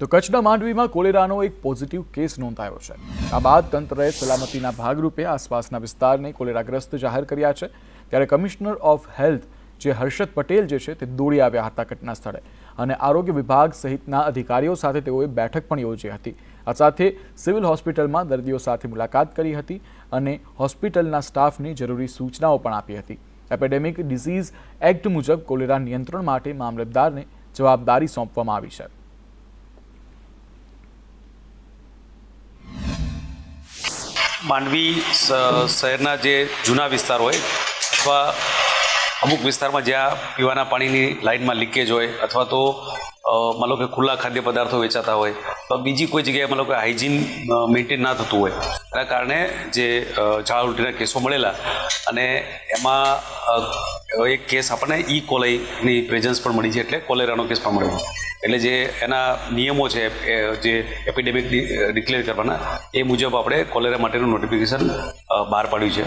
તો કચ્છના માંડવીમાં કોલેરાનો એક પોઝિટિવ કેસ નોંધાયો છે. આ બાદ તંત્રએ સલામતીના ભાગરૂપે આસપાસના વિસ્તારને કોલેરાગ્રસ્ત જાહેર કર્યા છે. ત્યારે કમિશનર ઓફ હેલ્થ જે હર્ષદ પટેલ જે છે તે દોડી આવ્યા હતા ઘટના સ્થળે અને આરોગ્ય વિભાગ સહિતના અધિકારીઓ સાથે તેઓએ બેઠક પણ યોજી હતી. આ સાથે સિવિલ હોસ્પિટલમાં દર્દીઓ સાથે મુલાકાત કરી હતી અને હોસ્પિટલના સ્ટાફને જરૂરી સૂચનાઓ પણ આપી હતી. એપેડેમિક ડિઝીઝ એક્ટ મુજબ કોલેરા નિયંત્રણ માટે મામલતદારને જવાબદારી સોંપવામાં આવી છે. માંડવી શહેરના જે જૂના વિસ્તાર હોય, અથવા અમુક વિસ્તારમાં જ્યાં પીવાના પાણીની લાઇનમાં લીકેજ હોય, અથવા તો માનો કે ખુલ્લા ખાદ્ય પદાર્થો વેચાતા હોય બીજી કોઈ જગ્યાએ મતલબ કે હાઇજીન મેન્ટેન ના થતું હોય, એના કારણે જે ઝાડા ઉલટીના કેસો મળેલા અને એમાં એક કેસ આપણને ઈ કોલેની પ્રેઝન્સ પણ મળી છે, એટલે કોલેરાનો કેસ પણ મળ્યો. એટલે જે એના નિયમો છે જે એપિડેમિક ડિક્લેર કરવાના, એ મુજબ આપણે કોલેરા માટેનું નોટિફિકેશન બહાર પાડ્યું છે.